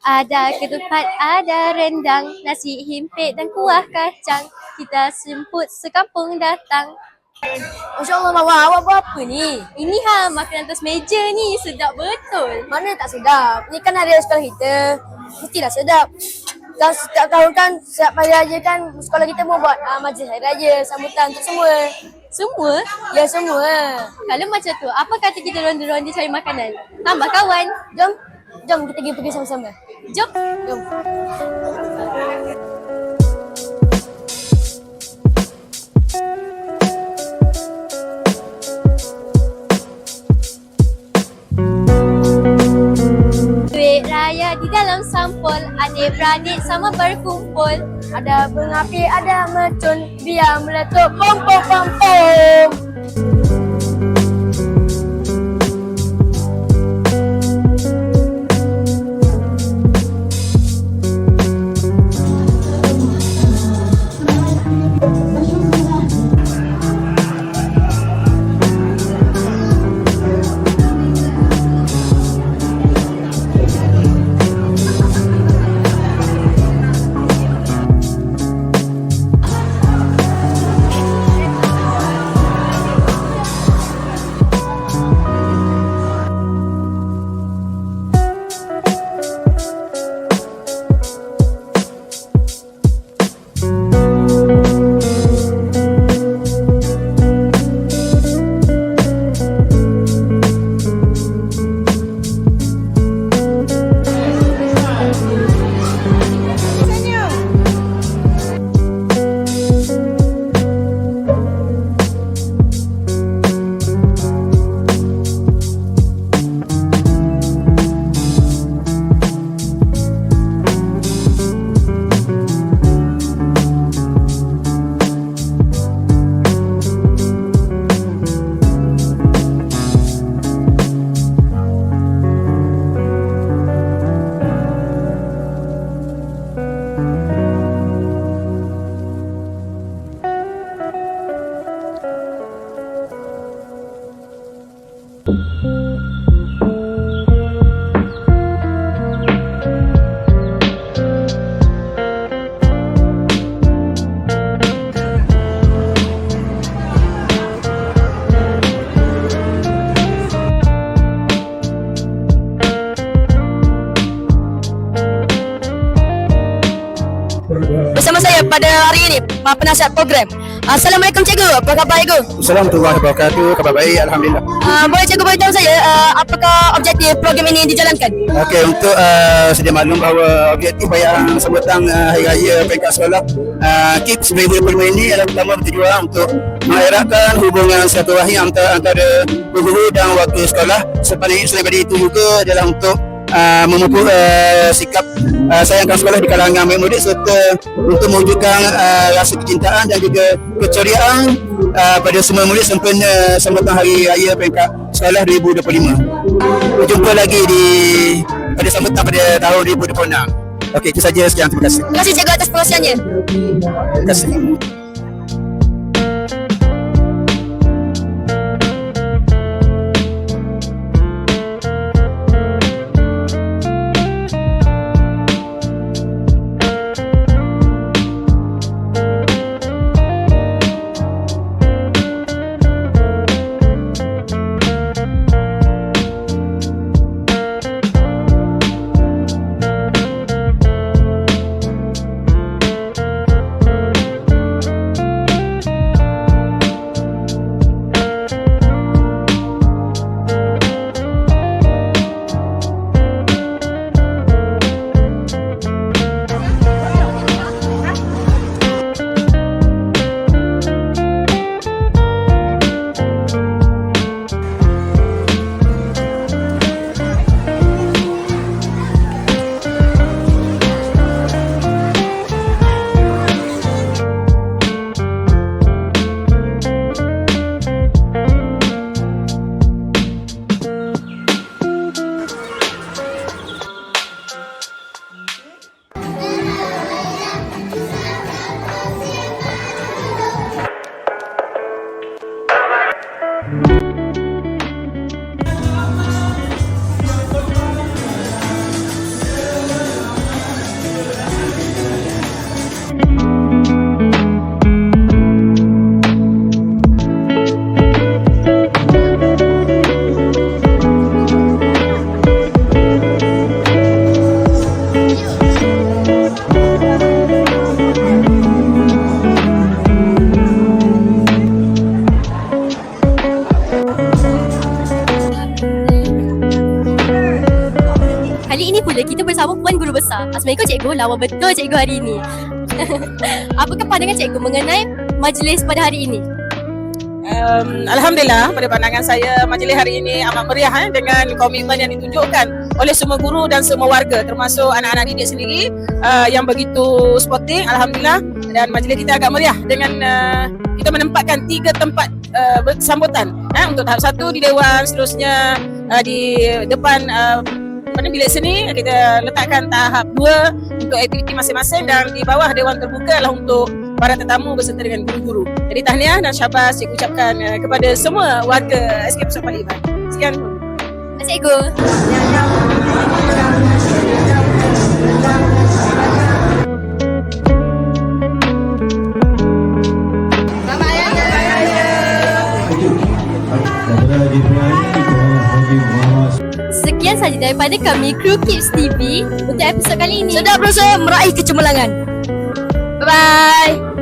Ada ketupat, ada rendang, nasi himpit dan kuah kacang. Kita semput sekampung datang. Masya Allah Mawar, awak buat apa ni? Ini ha makanan atas meja ni sedap betul. Mana tak sedap? Ni kan hari sekolah kita. Mestilah sedap. Dan setiap tahun kan, setiap hari raya kan sekolah kita mau buat uh, majlis hari raya, sambutan untuk semua. Semua Ya semua. kalau macam tu, apa kata kita ronda-ronda cari makanan? Tambah kawan. Jom, jom kita pergi pergi sama-sama. Jom. Jom. Duit raya di dalam sampul, adik-beradik sama berkumpul. Ada pengapi, ada mercun, biar meletup. Pom pom pom pom. Bersama saya pada hari ini, penasihat program. Assalamualaikum cikgu, apa khabar cikgu? Assalamualaikum warahmatullahi wabarakatuh. Khabar baik, Alhamdulillah. Uh, boleh cikgu beritahu saya uh, apakah objektif program ini dijalankan? Okey, untuk uh, sedia maklum bahawa objektif bayang sambutan uh, Hari Raya peringkat sekolah uh, KIP 2025 ini adalah pertama bertujuan untuk mengeratkan hubungan silaturahim antara, antara guru dan wakil sekolah. Selain, selain daripada itu juga adalah untuk uh, memupuk uh, sikap uh, sayangkan sekolah di kalangan murid serta untuk mewujudkan uh, rasa kecintaan dan juga keceriaan uh, pada semua murid sempena sambutan Hari Raya peringkat sekolah 2025. Berjumpa lagi di pada sambutan pada tahun 2026. Okey, itu saja sekian terima kasih. Terima kasih cikgu atas perkongsiannya. Terima kasih. Bila kita bersama Puan Guru Besar. Assalamualaikum cikgu, lawa betul cikgu hari ini. Apakah pandangan cikgu mengenai majlis pada hari ini? Um, Alhamdulillah pada pandangan saya majlis hari ini amat meriah eh, dengan komitmen yang ditunjukkan oleh semua guru dan semua warga termasuk anak-anak didik sendiri uh, yang begitu sporting Alhamdulillah dan majlis kita agak meriah dengan uh, kita menempatkan tiga tempat uh, sambutan eh, untuk tahap satu di Dewan seterusnya uh, di depan uh, pada bilik seni kita letakkan tahap dua untuk aktiviti masing-masing dan di bawah Dewan Terbuka adalah untuk para tetamu beserta dengan guru-guru. Jadi tahniah dan syabas saya ucapkan uh, kepada semua warga SK Pusat Parlimen. Sekian. Terima kasih cikgu. Sekian sahaja daripada kami Kru Kids TV untuk episod kali ini. Sedap rasa meraih kecemerlangan. Bye-bye.